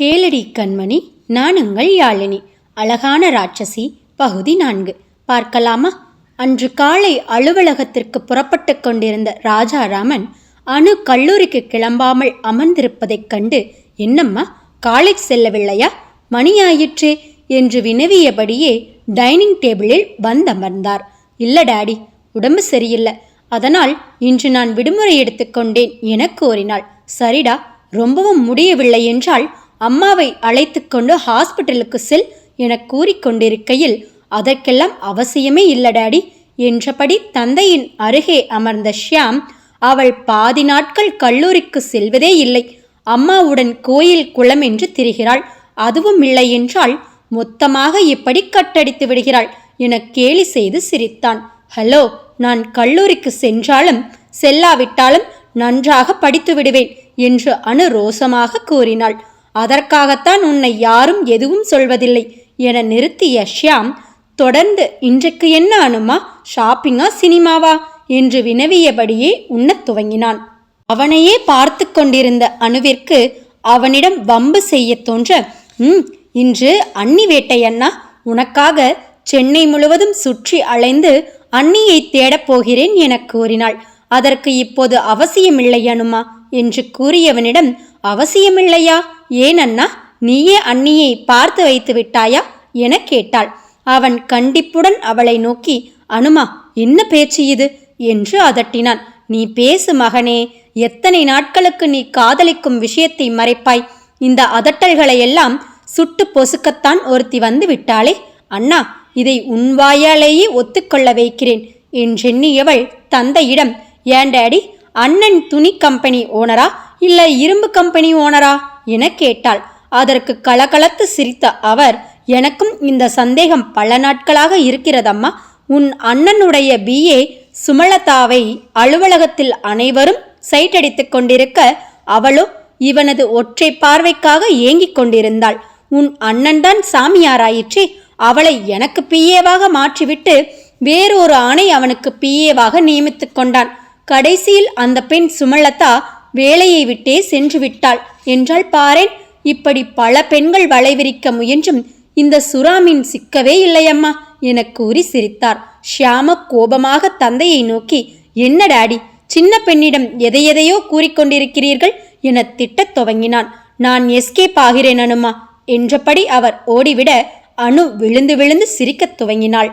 கேளடி கண்மணி நான் உங்கள் யாழினி. அழகான ராட்சசி பகுதி நான்கு. பார்க்கலாமா? அன்று காலை அலுவலகத்திற்கு புறப்பட்டு கொண்டிருந்த ராஜாராமன் அணு கல்லூரிக்கு கிளம்பாமல் அமர்ந்திருப்பதைக் கண்டு என்னம்மா காலேஜ் செல்லவில்லையா? மணியாயிற்று என்று வினவியபடியே டைனிங் டேபிளில் வந்தமர்ந்தார். இல்லை டாடி உடம்பு சரியில்லை. அதனால் இன்று நான் விடுமுறை எடுத்துக்கொண்டேன் என கூறினாள். சரிடா ரொம்பவும் முடியவில்லை என்றால் அம்மாவை அழைத்து கொண்டு ஹாஸ்பிட்டலுக்கு செல் என கூறிக்கொண்டிருக்கையில் அதற்கெல்லாம் அவசியமே இல்ல டாடி என்றபடி தந்தையின் அருகே அமர்ந்த ஷியாம் அவள் பாதி நாட்கள் கல்லூரிக்கு செல்வதே இல்லை. அம்மாவுடன் கோயில் குளம் என்று திரிகிறாள். அதுவும் இல்லை என்றால் மொத்தமாக இப்படி கட்டடித்து விடுகிறாள் என கேலி செய்து சிரித்தான். ஹலோ நான் கல்லூரிக்கு சென்றாலும் செல்லாவிட்டாலும் நன்றாக படித்து விடுவேன் என்று அனு ரோசமாக கூறினாள். அதற்காகத்தான் உன்னை யாரும் எதுவும் சொல்வதில்லை என நிறுத்திய ஷியாம் தொடர்ந்து இன்றைக்கு என்ன அனுமா? ஷாப்பிங்கா சினிமாவா? என்று வினவியபடியே உண்ணத் துவங்கினான். அவனையே பார்த்து கொண்டிருந்த அணுவிற்கு அவனிடம் வம்பு செய்ய தோன்ற ம் இன்று அன்னி வேட்டையண்ணா. உனக்காக சென்னை முழுவதும் சுற்றி அலைந்து அன்னியை தேடப் போகிறேன் என கூறினாள். அதற்கு இப்போது அவசியமில்லை அனுமா என்று கூறியவனிடம் அவசியமில்லையா? ஏன் அண்ணா நீயே அண்ணியை பார்த்து வைத்து விட்டாயா? என கேட்டாள். அவன் கண்டிப்புடன் அவளை நோக்கி அனுமா என்ன பேச்சு இது? என்று அதட்டினான். நீ பேசு மகனே எத்தனை நாட்களுக்கு நீ காதலிக்கும் விஷயத்தை மறைப்பாய்? இந்த அதட்டல்களை எல்லாம் சுட்டு பொசுக்கத்தான் ஒருத்தி வந்து விட்டாளே. அண்ணா இதை உன் வாயாலேயே ஒத்துக்கொள்ள வைக்கிறேன் என்றெண்ணியவள் தந்தையிடம் ஏன் டேடி அண்ணன் துணி கம்பெனி ஓனரா இல்லை இரும்பு கம்பெனி ஓனரா? என கேட்டாள். அதற்கு கலகலத்து சிரித்த அவர் எனக்கும் இந்த சந்தேகம் பல நாட்களாக இருக்கிறதம்மா. உன் அண்ணனுடைய பிஏ சுமலதாவை அலுவலகத்தில் அனைவரும் சைட்டடித்துக் கொண்டிருக்க அவளோ இவனது ஒற்றை பார்வைக்காக ஏங்கிக் கொண்டிருந்தாள். உன் அண்ணன்தான் சாமியாராயிற்றே. அவளை எனக்கு பிஏவாக மாற்றிவிட்டு வேறொரு ஆணை அவனுக்கு பிஏவாக நியமித்துக் கொண்டான். கடைசியில் அந்த பெண் சுமலதா வேலையை விட்டே சென்று விட்டாள். என்றால் பாரேன் இப்படி பல பெண்கள் வளைவிரிக்க முயன்றும் இந்த சுறாமின் சிக்கவே இல்லையம்மா என கூறி சிரித்தார். ஷியாம கோபமாக தந்தையை நோக்கி என்ன டாடி சின்ன பெண்ணிடம் எதையெதையோ கூறிக்கொண்டிருக்கிறீர்கள் என திட்டத் துவங்கினான். நான் எஸ்கேப் ஆகிறேன் அனுமா என்றபடி அவர் ஓடிவிட அணு விழுந்து விழுந்து சிரிக்கத் துவங்கினாள்.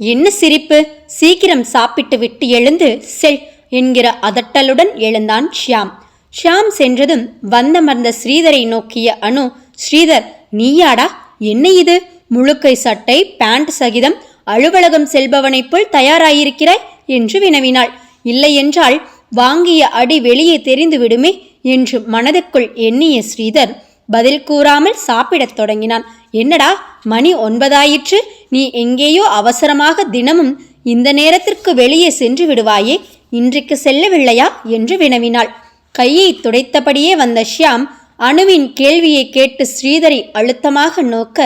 என்ன சிரிப்பு? சீக்கிரம் சாப்பிட்டு விட்டு எழுந்து செல் என்கிற அதட்டலுடன் எழுந்தான் ஷியாம். ஷியாம் சென்றதும் வந்தமர்ந்த ஸ்ரீதரை நோக்கிய அனு ஸ்ரீதர் நீயாடா? என்ன இது? முழுக்கை சட்டை பேண்ட் சகிதம் அலுவலகம் செல்பவனைப் போல் தயாராயிருக்கிறாய்? என்று வினவினாள். இல்லையென்றால் வாங்கிய அடி வெளியே தெரிந்து விடுமே என்று மனதுக்குள் எண்ணிய ஸ்ரீதர் பதில் கூறாமல் சாப்பிடத் தொடங்கினான். என்னடா மணி ஒன்பதாயிற்று. நீ எங்கேயோ அவசரமாக தினமும் இந்த நேரத்திற்கு வெளியே சென்று விடுவாயே? இன்றைக்கு செல்லவில்லையா? என்று வினவினாள். கையை துடைத்தபடியே வந்த ஷியாம் அணுவின் கேள்வியை கேட்டு ஸ்ரீதரை அழுத்தமாக நோக்க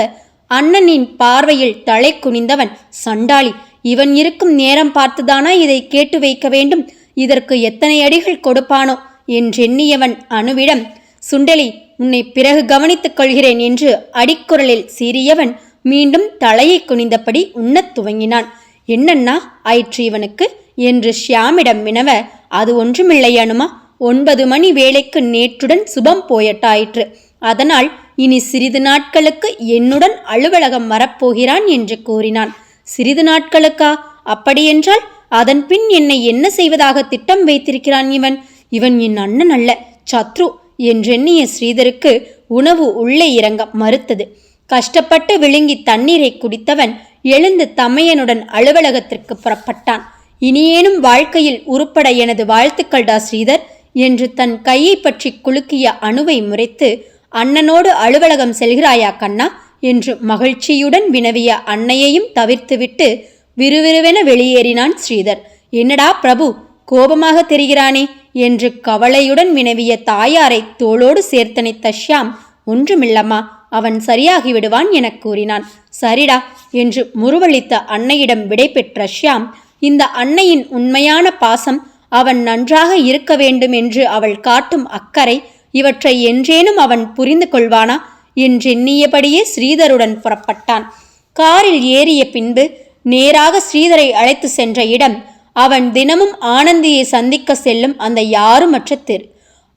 அண்ணனின் பார்வையில் தலை குனிந்தவன் சண்டாளி இவன் இருக்கும் நேரம் பார்த்துதானா இதை கேட்டு வைக்க வேண்டும்? இதற்கு எத்தனை அடிகள் கொடுப்பானோ? என்றெண்ணியவன் அணுவிடம் சுண்டலி உன்னை பிறகு கவனித்துக் கொள்கிறேன் என்று அடிக்குரலில் சீறியவன் மீண்டும் தலையை குனிந்தபடி உண்ணத் துவங்கினான். என்னன்னா ஆயிற்று இவனுக்கு? என்று ஷியாமிடம் வினவ அது ஒன்றுமில்லை அனுமா ஒன்பது மணி வேலைக்கு நேற்றுடன் சுபம் போயட்டாயிற்று. அதனால் இனி சிறிது நாட்களுக்கு என்னுடன் அலுவலகம் வரப்போகிறான் என்று கூறினான். சிறிது நாட்களுக்கா? அப்படியென்றால் அதன் பின் என்னை என்ன செய்வதாக திட்டம் வைத்திருக்கிறான் இவன்? இவன் என் அண்ணன் அல்ல சத்ரு என்றெண்ணிய ஸ்ரீதருக்கு உணவு உள்ளே இறங்க மறுத்தது. கஷ்டப்பட்டு விழுங்கி தண்ணீரை குடித்தவன் எழுந்து தமையனுடன் அலுவலகத்திற்கு புறப்பட்டான். இனியேனும் வாழ்க்கையில் உருப்பட எனது வாழ்த்துக்கள்டா ஸ்ரீதர் என்று தன் கையை பற்றி குலுக்கிய அணுவை முறைத்து அண்ணனோடு அலுவலகம் செல்கிறாயா கண்ணா? என்று மகிழ்ச்சியுடன் வினவிய அன்னையையும் தவிர்த்துவிட்டு விறுவிறுவென வெளியேறினான் ஸ்ரீதர். என்னடா பிரபு கோபமாக தெரிகிறானே? என்று கவலையுடன் வினவிய தாயாரை தோளோடு சேர்த்தனைத்த ஷியாம் ஒன்றுமில்லம்மா அவன் சரியாகி விடுவான் எனக் கூறினான். சரிடா என்று முருவளித்த அன்னையிடம் விடை பெற்ற ஷியாம் இந்த அன்னையின் உண்மையான பாசம் அவன் நன்றாக இருக்க வேண்டும் என்று அவள் காட்டும் அக்கறை இவற்றை என்றேனும் அவன் புரிந்து கொள்வானா என்றெண்ணியபடியே ஸ்ரீதருடன் புறப்பட்டான். காரில் ஏறிய பின்பு நேராக ஸ்ரீதரை அழைத்து சென்ற இடம் அவன் தினமும் ஆனந்தியை சந்திக்க செல்லும் அந்த யாருமற்ற தெரு.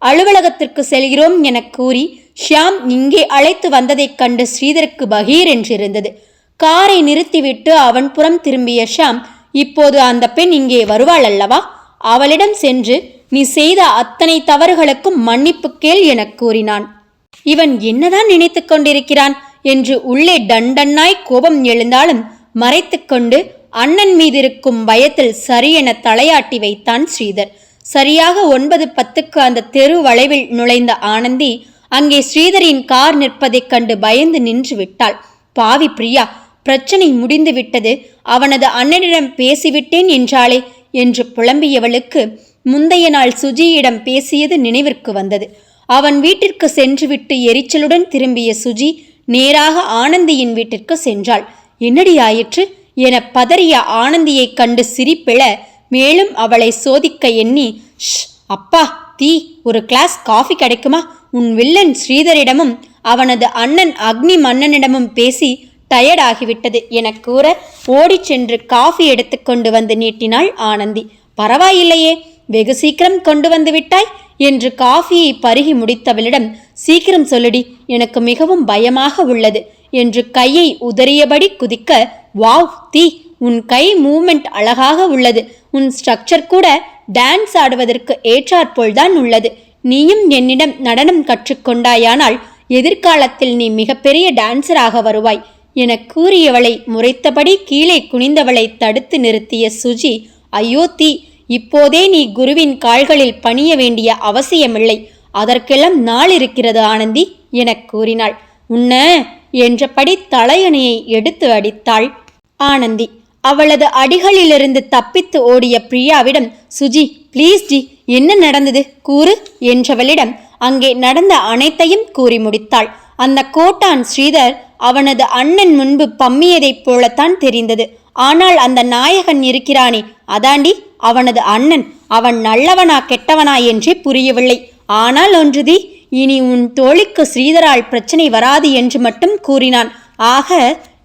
அலுவலகத்திற்கு செல்கிறோம் என கூறி ஷியாம் இங்கே அழைத்து வந்ததைக் கண்டு ஸ்ரீதருக்கு பகீர் என்றிருந்தது. காரை நிறுத்திவிட்டு அவன் புறம் திரும்பிய ஷியாம் இப்போது அந்த பெண் இங்கே வருவாள் அல்லவா அவளிடம் சென்று நீ செய்த அத்தனை தவறுகளுக்கும் மன்னிப்பு கேள் எனக் கூறினான். இவன் என்னதான் நினைத்துக் கொண்டிருக்கிறான்? என்று உள்ளே டண்டன்னாய் கோபம் எழுந்தாலும் மறைத்துக்கொண்டு அண்ணன் மீதிருக்கும் பயத்தில் சரியென தலையாட்டி வைத்தான் ஸ்ரீதர். சரியாக ஒன்பது பத்துக்கு அந்த தெரு வளைவில் நுழைந்த ஆனந்தி அங்கே ஸ்ரீதரின் கார் நிற்பதைக் கண்டு பயந்து நின்று விட்டாள். பாவி பிரியா பிரச்சனை முடிந்துவிட்டது. அவனது அண்ணனிடம் பேசிவிட்டேன் என்றாளே என்று புலம்பியவளுக்கு முந்தைய நாள் சுஜியிடம் பேசியது நினைவிற்கு வந்தது. அவன் வீட்டிற்கு சென்றுவிட்டு எரிச்சலுடன் திரும்பிய சுஜி நேராக ஆனந்தியின் வீட்டிற்கு சென்றாள். என்னடி ஆயிற்று என பதறிய ஆனந்தியைக் கண்டு சிரிப்பிழ மேலும் அவளை சோதிக்க எண்ணி ஷ் அப்பா தீ ஒரு கிளாஸ் காஃபி கிடைக்குமா? உன் வில்லன் ஸ்ரீதரிடமும் அவனது அண்ணன் அக்னி மன்னனிடமும் பேசி டயர்ட் ஆகிவிட்டது கூற ஓடிச் சென்று காஃபி எடுத்துக்கொண்டு வந்து நீட்டினாள் ஆனந்தி. பரவாயில்லையே வெகு சீக்கிரம் கொண்டு வந்து விட்டாய் என்று காஃபியை பருகி முடித்தவளிடம் சீக்கிரம் சொல்லுடி எனக்கு மிகவும் பயமாக உள்ளது என்று கையை உதறியபடி குதிக்க வாவ் தீ உன் கை மூமெண்ட் அழகாக உள்ளது. உன் ஸ்ட்ரக்சர் கூட டான்ஸ் ஆடுவதற்கு ஏற்றாற்போல்தான் உள்ளது. நீயும் என்னிடம் நடனம் கற்றுக்கொண்டாயானால் எதிர்காலத்தில் நீ மிகப்பெரிய டான்சராக வருவாய். என கூறியவளை முறைத்தபடி கீழே குனிந்தவளை தடுத்து நிறுத்திய சுஜி ஐயோ தீ இப்போதே நீ குருவின் கால்களில் பணிய வேண்டிய அவசியமில்லை. அதற்கெல்லாம் நாள் இருக்கிறது ஆனந்தி எனக் கூறினாள். உன்ன என்றபடி தலையணையை எடுத்து அடித்தாள் ஆனந்தி. அவளது அடிகளிலிருந்து தப்பித்து ஓடிய பிரியாவிடம் சுஜி ப்ளீஸ் ஜி என்ன நடந்தது? கூறு என்றவளிடம் அங்கே நடந்த அனைத்தையும் கூறி முடித்தாள். அந்த கோட்டான் ஸ்ரீதர் அவனது அண்ணன் முன்பு பம்மியதைப் போலத்தான் தெரிந்தது. ஆனால் அந்த நாயகன் இருக்கிறானே அதாண்டி அவனது அண்ணன் அவன் நல்லவனா கெட்டவனா என்றே புரியவில்லை. ஆனால் ஒன்றுதி இனி உன் தோழிக்கு ஸ்ரீதரால் பிரச்சனை வராது என்று மட்டும் கூறினான். ஆக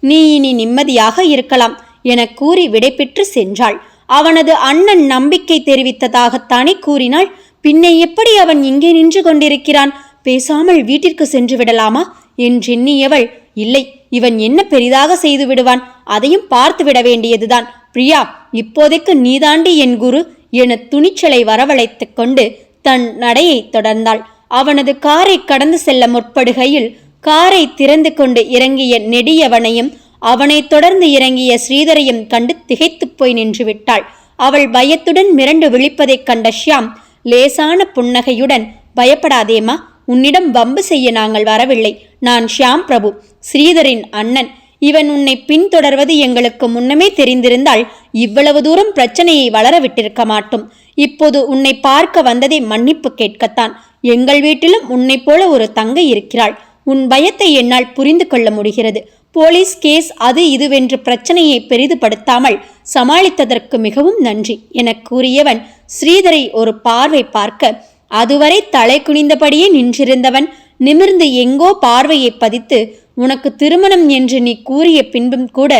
நீ இனி நிம்மதியாக இருக்கலாம் என கூறி விடைபெற்று சென்றாள். அவனது அண்ணன் நம்பிக்கை தெரிவித்ததாகத்தானே கூறினாள். பின்ன எப்படி அவன் இங்கே நின்று கொண்டிருக்கிறான்? பேசாமல் வீட்டிற்கு சென்று விடலாமா? என்றெண்ணியவள் இல்லை இவன் என்ன பெரிதாக செய்து விடுவான்? அதையும் பார்த்து விட வேண்டியதுதான். பிரியா இப்போதைக்கு நீதாண்டி என் குரு என துணிச்சலை வரவழைத்து கொண்டு தன் நடையை தொடர்ந்தாள். அவனது காரை கடந்து செல்ல முற்படுகையில் காரை திறந்து கொண்டு இறங்கிய நெடியவனையும் அவனைத் தொடர்ந்து இறங்கிய ஸ்ரீதரையும் கண்டு திகைத்துப் போய் நின்று விட்டாள். அவள் பயத்துடன் மிரண்டு விழிப்பதைக் கண்ட ஷியாம் லேசான புன்னகையுடன் பயப்படாதேமா உன்னிடம் வம்பு செய்ய நாங்கள் வரவில்லை. நான் ஷியாம் பிரபு ஸ்ரீதரின் அண்ணன். இவன் உன்னை பின்தொடர்வது எங்களுக்கு முன்னமே தெரிந்திருந்தால் இவ்வளவு தூரம் பிரச்சனையை வளர விட்டிருக்க மாட்டோம். இப்போது உன்னை பார்க்க வந்ததை மன்னிப்பு கேட்கத்தான். எங்கள் வீட்டிலும் உன்னைப் போல ஒரு தங்கை இருக்கிறாள். உன் பயத்தை என்னால் புரிந்து கொள்ள முடிகிறது. போலீஸ் கேஸ் அது இதுவென்று பிரச்சனையை பெரிதுபடுத்தாமல் சமாளித்ததற்கு மிகவும் நன்றி. எனக் கூறியவன் ஸ்ரீதரை ஒரு பார்வை பார்க்க அதுவரை தலை குனிந்தபடியே நின்றிருந்தவன் நிமிர்ந்து எங்கோ பார்வையை பதித்து உனக்கு திருமணம் என்று நீ கூறிய பின்பும் கூட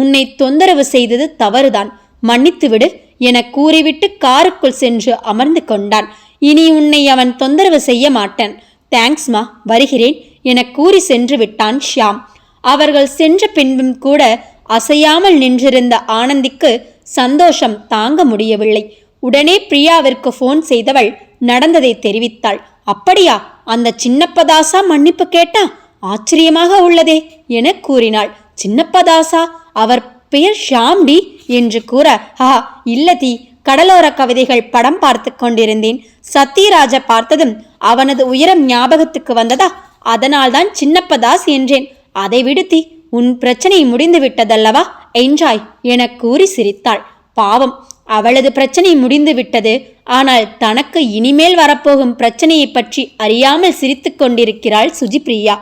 உன்னை தொந்தரவு செய்தது தவறுதான். மன்னித்துவிடு என கூறிவிட்டு காருக்குள் சென்று அமர்ந்து கொண்டான். இனி உன்னை அவன் தொந்தரவு செய்ய மாட்டான். தேங்க்ஸ்மா வருகிறேன் என கூறி சென்று விட்டான் ஷியாம். அவர்கள் சென்ற பின்பும் கூட அசையாமல் நின்றிருந்த ஆனந்திக்கு சந்தோஷம் தாங்க முடியவில்லை. உடனே பிரியாவிற்கு ஃபோன் செய்தவள் நடந்ததை தெரிவித்தாள். அப்படியா? அந்த சின்னப்பதாசா மன்னிப்பு கேட்டா ஆச்சரியமாக உள்ளதே என கூறினாள். சின்னப்பதாசா? அவர் பெயர் ஷாம்டி என்று கூற ஹா இல்லதி கடலோர கவிதைகள் படம் பார்த்து கொண்டிருந்தேன். சத்யராஜ பார்த்ததும் அவனது உயரம் ஞாபகத்துக்கு வந்ததா? அதனால்தான் சின்னப்பதாஸ் என்றேன். அதை விடுத்தி உன் பிரச்சனை முடிந்து விட்டதல்லவா என்றாய் என கூறி சிரித்தாள். பாவம் அவளது பிரச்சனை முடிந்து விட்டது. ஆனால் தனக்கு இனிமேல் வரப்போகும் பிரச்சனையை பற்றி அறியாமல் சிரித்து கொண்டிருக்கிறாள் சுஜிப்ரியா.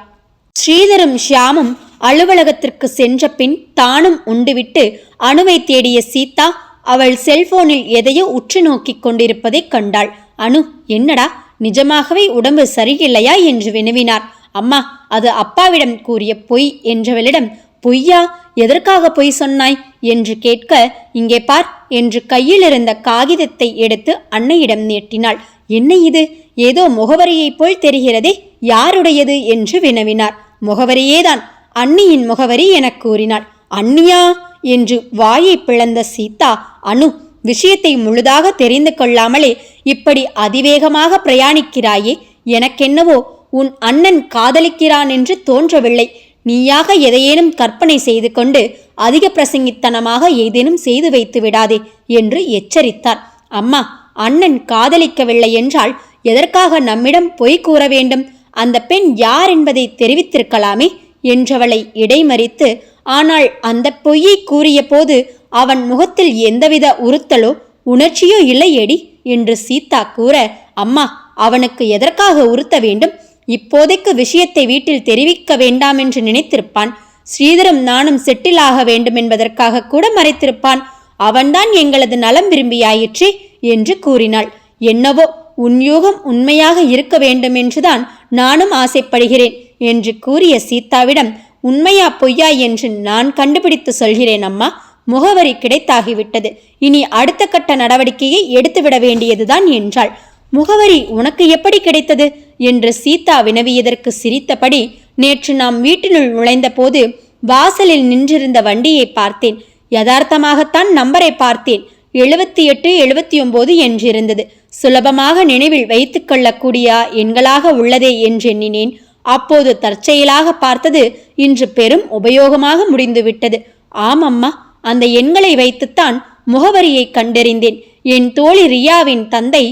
ஸ்ரீதரும் ஷியாமும் அலுவலகத்திற்கு சென்ற பின் தானும் உண்டுவிட்டு அணுவை தேடிய சீதா அவள் செல்போனில் எதையோ உற்று நோக்கிக் கொண்டிருப்பதைக் கண்டாள். அனு என்னடா நிஜமாகவே உடம்பு சரியில்லையா? என்று வினவினார். அம்மா அது அப்பாவிடம் கூறிய பொய் என்றவளிடம் பொய்யா? எதற்காக பொய் சொன்னாய்? என்று கேட்க இங்கே பார் என்று கையில் இருந்த காகிதத்தை எடுத்து அன்னையிடம் நீட்டினாள். என்ன இது? ஏதோ முகவரியைப் போல் தெரிகிறதே யாருடையது? என்று வினவினார். முகவரியேதான் அன்னியின் முகவரி எனக் கூறினாள். அண்ணியா என்று வாயை பிளந்த சீதா அனு விஷயத்தை முழுதாக தெரிந்து கொள்ளாமலே இப்படி அதிவேகமாக பிரயாணிக்கிறாயே எனக்கென்னவோ உன் அண்ணன் காதலிக்கிறான் என்று தோன்றவில்லை. நீயாக எதையேனும் கற்பனை செய்து கொண்டு அதிக பிரசங்கித்தனமாக ஏதேனும் செய்து வைத்து விடாதே என்று எச்சரித்தார். அம்மா அண்ணன் காதலிக்கவில்லை என்றால் எதற்காக நம்மிடம் பொய் கூற வேண்டும்? அந்த பெண் யார் என்பதை தெரிவித்திருக்கலாமே என்றவளை இடைமறித்து ஆனால் அந்த பொய்யை கூறிய போது அவன் முகத்தில் எந்தவித உறுத்தலோ உணர்ச்சியோ இல்லையேடி? என்று சீதா கூற அம்மா அவனுக்கு எதற்காக உறுத்த வேண்டும்? இப்போதைக்கு விஷயத்தை வீட்டில் தெரிவிக்க வேண்டாம் என்று நினைத்திருப்பான். ஸ்ரீதரும் நானும் செட்டில் ஆக வேண்டும் என்பதற்காக கூட மறைத்திருப்பான். அவன்தான் எங்களது நலம் விரும்பியாயிற்றே என்று கூறினாள். என்னவோ உன் யூகம் உண்மையாக இருக்க வேண்டும் என்றுதான் நானும் ஆசைப்படுகிறேன் என்று கூறிய சீதாவிடம் உண்மையா பொய்யா என்று நான் கண்டுபிடித்து சொல்கிறேன் அம்மா. முகவரி கிடைத்தாகிவிட்டது. இனி அடுத்த கட்ட நடவடிக்கையை எடுத்துவிட வேண்டியதுதான் என்றாள். முகவரி உனக்கு எப்படி கிடைத்தது? என்று சீதா வினவியதற்கு சிரித்தபடி நேற்று நாம் வீட்டினுள் நுழைந்த போது வாசலில் நின்றிருந்த வண்டியை பார்த்தேன். யதார்த்தமாகத்தான் நம்பரை பார்த்தேன். எழுபத்தி எட்டு எழுபத்தி ஒன்பது என்றிருந்தது. சுலபமாக நினைவில் வைத்து கொள்ளக்கூடிய எண்களாக உள்ளதே என்றெண்ணினேன் அப்போது தற்செயலாக பார்த்தது இன்று பெரும் உபயோகமாக முடிந்துவிட்டது. ஆமம்மா அந்த எண்களை வைத்துத்தான் முகவரியை கண்டறிந்தேன். என் தோழி ரியாவின் தந்தை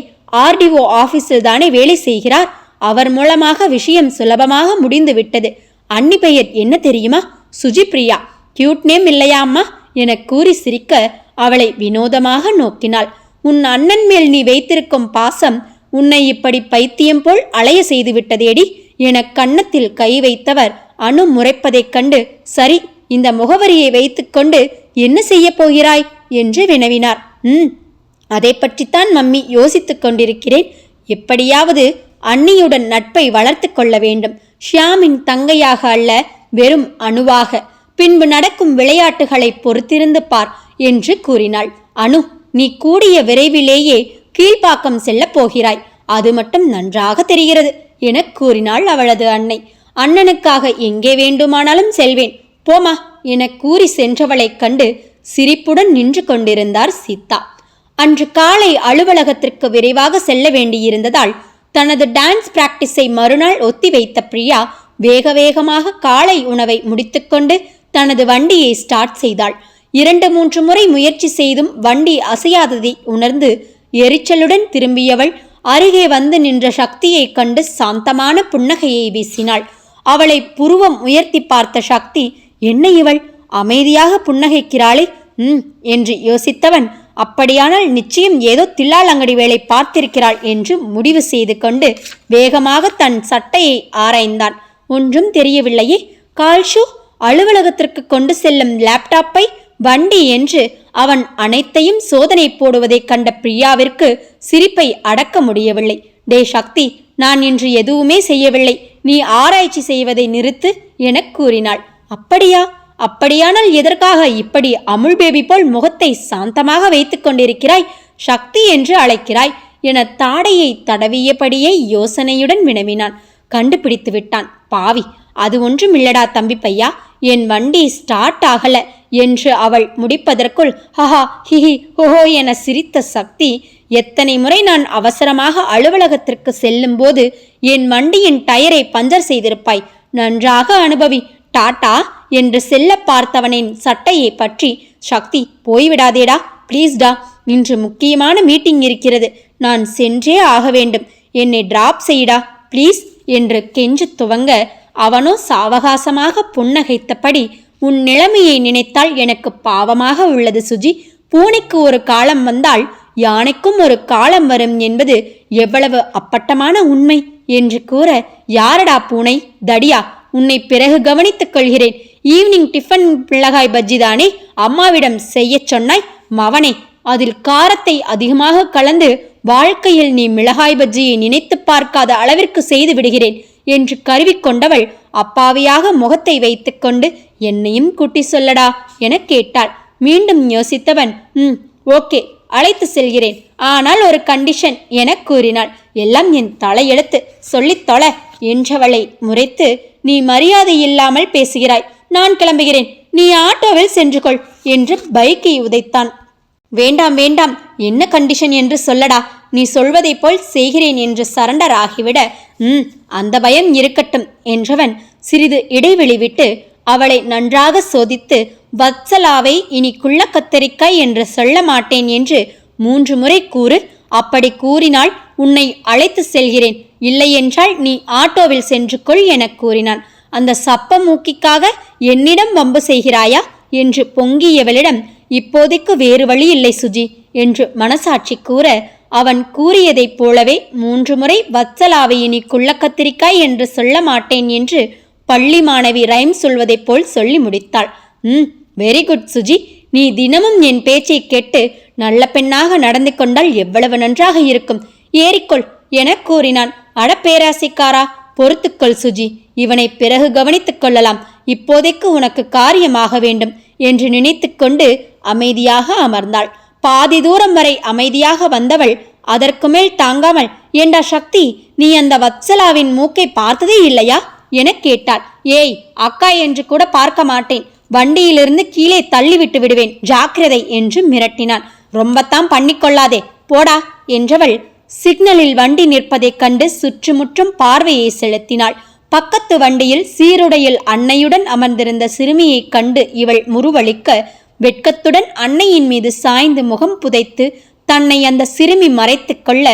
ஆர்டிஓ ஆபீஸில் தானே வேலை செய்கிறார். அவர் மூலமாக விஷயம் சுலபமாக முடிந்து விட்டது. அன்னி பெயர் என்ன தெரியுமா? சுஜிப்ரியா. கியூட் நேம் இல்லையாம்மா என கூறி சிரிக்க அவளை வினோதமாக நோக்கினாள். உன் அண்ணன் மேல் நீ வைத்திருக்கும் பாசம் உன்னை இப்படி பைத்தியம் போல் அலைய செய்து விட்டதேடி என கன்னத்தில் கை வைத்தவர் அணு முறைப்பதைக் கண்டு சரி இந்த முகவரியை வைத்துக்கொண்டு என்ன செய்யப் போகிறாய்? என்று வினவினார். ம் அதை பற்றித்தான் மம்மி யோசித்துக் கொண்டிருக்கிறேன். எப்படியாவது அன்னியுடன் நட்பை வளர்த்து கொள்ள வேண்டும். ஷியாமின் தங்கையாக அல்ல வெறும் அணுவாக. பின்பு நடக்கும் விளையாட்டுகளை பொறுத்திருந்து பார் என்று கூறினாள். அனு நீ கூடிய விரைவிலேயே கீழ்ப்பாக்கம் செல்லப் போகிறாய். அது மட்டும் நன்றாக தெரிகிறது எனக் கூறினாள் அவளது அன்னை. அண்ணனுக்காக எங்கே வேண்டுமானாலும் செல்வேன். போமா என கூறி சென்றவளைக் கண்டு சிரிப்புடன் நின்று கொண்டிருந்தார் சீதா. அன்று காலை அலுவலகத்திற்கு விரைவாக செல்ல வேண்டியிருந்ததால் தனது டான்ஸ் பிராக்டிஸை மறுநாள் ஒத்தி வைத்த பிரியா வேக வேகமாக காலை உணவை முடித்துக்கொண்டு தனது வண்டியை ஸ்டார்ட் செய்தாள். இரண்டு மூன்று முறை முயற்சி செய்தும் வண்டி அசையாததை உணர்ந்து எரிச்சலுடன் திரும்பியவள் அருகே வந்து நின்ற சக்தியைக் கண்டு சாந்தமான புன்னகையை வீசினாள். அவளை புருவம் உயர்த்தி பார்த்த சக்தி என்ன இவள்? அமைதியாக புன்னகைக்கிறாளே. ம் என்று யோசித்தவன் அப்படியானால் நிச்சயம் ஏதோ தில்லாலங்கடி வேலை பார்த்திருக்கிறாள் என்று முடிவு செய்து கொண்டு வேகமாக தன் சட்டையை ஆராய்ந்தான். ஒன்றும் தெரியவில்லையே. கால்ஷு அலுவலகத்திற்கு கொண்டு செல்லும் லேப்டாப்பை வண்டி என்று அவன் அனைத்தையும் சோதனை போடுவதைக் கண்ட பிரியாவிற்கு சிரிப்பை அடக்க முடியவில்லை. டே சக்தி நான் இன்று எதுவுமே செய்யவில்லை. நீ ஆராய்ச்சி செய்வதை நிறுத்து எனக் கூறினாள். அப்படியா? அப்படியானால் எதற்காக இப்படி அமுல் பேபி போல் முகத்தை சாந்தமாக வைத்துக் கொண்டிருக்கிறாய்? சக்தி என்று அழைக்கிறாய் என தாடையை தடவியபடியே யோசனையுடன் வினவினான். கண்டுபிடித்து விட்டான். பாவி அது ஒன்றும் இல்லடா தம்பி பையா என் வண்டி ஸ்டார்ட் ஆகல என்று அவள் முடிப்பதற்குள் ஹஹா ஹிஹி ஹோஹோ என சிரித்த சக்தி எத்தனை முறை நான் அவசரமாக அலுவலகத்திற்கு செல்லும்போது என் வண்டியின் டயரை பஞ்சர் செய்திருப்பாய். நன்றாக அனுபவி. டாட்டா என்று செல்ல பார்த்தவனின் சட்டையை பற்றி சக்தி போய்விடாதேடா ப்ளீஸ்டா இன்று முக்கியமான மீட்டிங் இருக்கிறது. நான் சென்றே ஆக வேண்டும். என்னை டிராப் செய்டா ப்ளீஸ் என்று கெஞ்சு துவங்க அவனோ சாவகாசமாக புன்னகைத்தபடி உன் நிலைமையை நினைத்தால் எனக்கு பாவமாக உள்ளது சுஜி. பூனைக்கு ஒரு காலம் வந்தால் யானைக்கும் ஒரு காலம் வரும் என்பது எவ்வளவு அப்பட்டமான உண்மை என்று கூற யாரடா பூனை? தடியா? உன்னை பிறகு கவனித்துக் கொள்கிறேன். ஈவினிங் டிஃபன் பிள்ளகாய் பஜ்ஜி தானே அம்மாவிடம் செய்யச் சொன்னாய் மவனே அதில் காரத்தை அதிகமாக கலந்து வாழ்க்கையில் நீ மிளகாய் பஜ்ஜியை நினைத்து பார்க்காத அளவிற்கு செய்து விடுகிறேன் என்று கருவிக்கொண்டவள் அப்பாவியாக முகத்தை வைத்துக்கொண்டு என்னையும் கூட்டி சொல்லடா எனக் கேட்டாள். மீண்டும் யோசித்தவன் ம் ஓகே அழைத்து செல்கிறேன். ஆனால் ஒரு கண்டிஷன் என கூறினாள். எல்லாம் என் தலையெழுத்து. சொல்லித் தொலை என்றவளை முறைத்து நீ மரியாதை இல்லாமல் பேசுகிறாய். நான் கிளம்புகிறேன். நீ ஆட்டோவில் சென்று கொள் என்று பைக்கை உதைத்தான். வேண்டாம் வேண்டாம். என்ன கண்டிஷன் என்று சொல்லடா. நீ சொல்வதைப் போல் செய்கிறேன் என்று சரண்டர் ஆகிவிட ம் அந்த பயம் இருக்கட்டும் என்றவன் சிறிது இடைவெளி விட்டு அவளை நன்றாக சோதித்து வத்சலாவை இனி குள்ள கத்தரிக்காய் என்று சொல்ல மாட்டேன் என்று மூன்று முறை கூறு அப்படி கூறினால் உன்னை அழைத்து செல்கிறேன். இல்லையென்றால் நீ ஆட்டோவில் சென்று கொள் எனக் கூறினான். அந்த சப்ப மூக்கிக்காக என்னிடம் வம்பு செய்கிறாயா? என்று பொங்கியவளிடம் இப்போதைக்கு வேறு வழி இல்லை சுஜி என்று மனசாட்சி கூற அவன் கூறியதைப் போலவே மூன்று முறை வத்சலாவை இனி குள்ள கத்திரிக்காய் என்று சொல்ல மாட்டேன் என்று பள்ளி மாணவி ரைம் சொல்வதைப் போல் சொல்லி முடித்தாள். ம் வெரி குட் சுஜி. நீ தினமும் என் பேச்சை கேட்டு நல்ல பெண்ணாக நடந்து கொண்டால் எவ்வளவு நன்றாக இருக்கும். ஏறிக்கொள் என கூறினான். அட பேராசைக்காரா பொறுத்துக்கொள் சுஜி. இவனை பிறகு கவனித்துக் கொள்ளலாம். இப்போதைக்கு உனக்கு காரியமாக வேண்டும் என்று நினைத்துக்கொண்டு அமைதியாக அமர்ந்தாள். பாதி தூரம் வரை அமைதியாக வந்தவள் அதற்கு மேல் தாங்காமல் ஏண்டா சக்தி? நீ அந்த வத்சலாவின் மூக்கை பார்த்ததே இல்லையா? என கேட்டாள். ஏய் அக்கா என்று கூட பார்க்க மாட்டேன். வண்டியிலிருந்து கீழே தள்ளிவிட்டு விடுவேன். ஜாக்கிரதை என்று மிரட்டினான். ரொம்பத்தான் பண்ணிக்கொள்ளாதே. போடா என்றவள் சிக்னலில் வண்டி நிற்பதைக் கண்டு சுற்றுமுற்றும் பார்வையை செலுத்தினாள். பக்கத்து வண்டியில் சீருடையில் அன்னையுடன் அமர்ந்திருந்த சிறுமியைக் கண்டு இவள் முருவளிக்க வெட்கத்துடன் அன்னையின் மீது சாய்ந்து முகம் புதைத்து தன்னை அந்த சிறுமி மறைத்து கொள்ள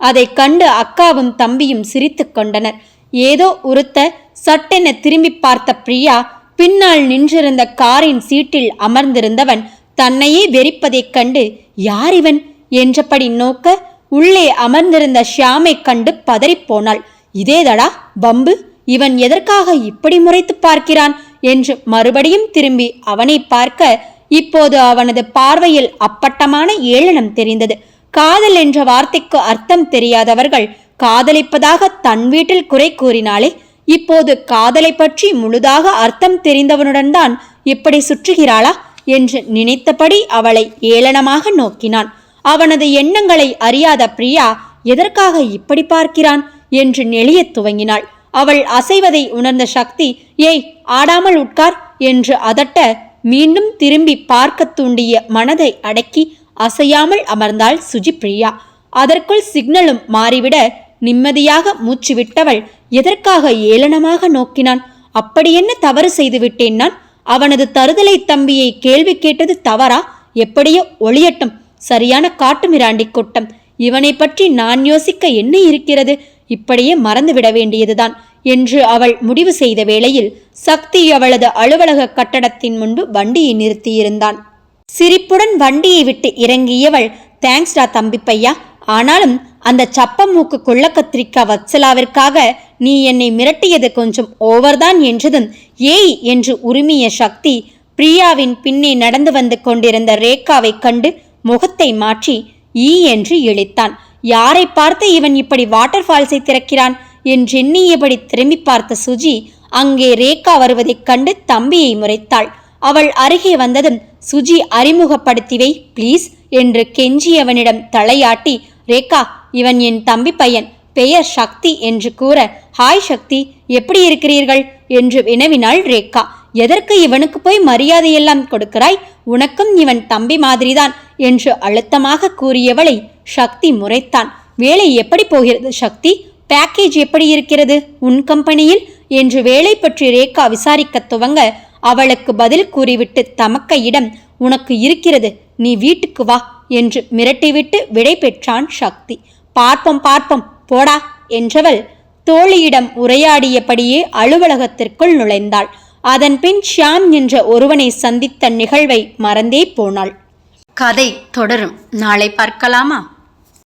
அதைக் கண்டு அக்காவும் தம்பியும் சிரித்து கொண்டனர். ஏதோ உறுத்த சட்டென திரும்பி பார்த்த பிரியா பின்னால் நின்றிருந்த காரின் சீட்டில் அமர்ந்திருந்தவன் தன்னையே வெறிப்பதைக் கண்டு யார் இவன்? என்றபடி நோக்க உள்ளே அமர்ந்திருந்த ஷியாமைக் கண்டு பதறிப்போனாள் இதேதடா பம்பு இவன் எதற்காக இப்படி முறைத்து பார்க்கிறான்? என்று மறுபடியும் திரும்பி அவனை பார்க்க இப்போது அவனது பார்வையில் அப்பட்டமான ஏளனம் தெரிந்தது. காதல் என்ற வார்த்தைக்கு அர்த்தம் தெரியாதவர்கள் காதலிப்பதாக தன் வீட்டில் குறை கூறினாலே இப்போது காதலை பற்றி முழுதாக அர்த்தம் தெரிந்தவனுடன் தான் இப்படி சுற்றுகிறாளா? என்று நினைத்தபடி அவளை ஏளனமாக நோக்கினான். அவனது எண்ணங்களை அறியாத பிரியா எதற்காக இப்படி பார்க்கிறான்? என்று நெளியத் துவங்கினாள். அவள் அசைவதை உணர்ந்த சக்தி ஏய் ஆடாமல் உட்கார் என்று அதட்ட மீண்டும் திரும்பி பார்க்க தூண்டிய மனதை அடக்கி அசையாமல் அமர்ந்தாள் சுஜிப்ரியா அதற்குள் சிக்னலும் மாறிவிட நிம்மதியாக மூச்சு விட்டவள் எதற்காக ஏளனமாக நோக்கினான்? அப்படி என்ன தவறு செய்து விட்டேன் நான்? அவனது தருதலை தம்பியை கேள்வி கேட்டது தவறா? எப்படியோ ஒளியட்டும். சரியான காட்டுமிராண்டி கூட்டம். இவனை பற்றி நான் யோசிக்க என்ன இருக்கிறது? இப்படியே மறந்துவிட வேண்டியதுதான் என்று அவள் முடிவு செய்த வேளையில் சக்தி அவளது அலுவலக கட்டடத்தின் முன்பு வண்டியை நிறுத்தியிருந்தான். சிரிப்புடன் வண்டியை விட்டு இறங்கியவள் தேங்க்ஸ்டா தம்பி பையா. ஆனாலும் அந்த சப்பமூக்கு கொள்ள கத்திரிக்கா வச்சலாவிற்காக நீ என்னை மிரட்டியது கொஞ்சம் ஓவர்தான் என்றதும் ஏய் என்று உரிமைய சக்தி பிரியாவின் பின்னே நடந்து வந்து கொண்டிருந்த ரேகாவை கண்டு முகத்தை மாற்றி ஈ என்று இழித்தான். யாரை பார்த்து இவன் இப்படி வாட்டர் ஃபால்ஸை திறக்கிறான்? என்றெண்ணியபடி திரும்பி பார்த்த சுஜி அங்கே ரேகா வருவதைக் கண்டு தம்பியை முறைத்தாள். அவள் அருகே வந்ததும் சுஜி அறிமுகப்படுத்திவை ப்ளீஸ் என்று கெஞ்சியவனிடம் தலையாட்டி ரேகா இவன் என் தம்பி பையன். பெயர் சக்தி என்று கூற ஹாய் சக்தி எப்படி இருக்கிறீர்கள்? என்று வினவினாள் ரேகா. எதற்கு இவனுக்கு போய் மரியாதையெல்லாம் கொடுக்கிறாய்? உனக்கும் இவன் தம்பி மாதிரிதான் என்று அழுத்தமாக கூறியவளை சக்தி முறைத்தான். வேலை எப்படி போகிறது சக்தி? பேக்கேஜ் எப்படி இருக்கிறது? உன் கம்பெனியில்? என்று வேலை பற்றி ரேகா விசாரிக்க துவங்க அவளுக்கு பதில் கூறிவிட்டு தமக்கையிடம் உனக்கு இருக்கிறது நீ வீட்டுக்கு வா என்று மிரட்டிவிட்டு விடை பெற்றான் சக்தி. பார்ப்போம் பார்ப்போம் போடா என்றவள் தோழியிடம் உரையாடியபடியே அலுவலகத்திற்குள் நுழைந்தாள். அதன்பின் ஷியாம் என்ற ஒருவனை சந்தித்த நிகழ்வை மறந்தே போனாள். கதை தொடரும். நாளை பார்க்கலாமா?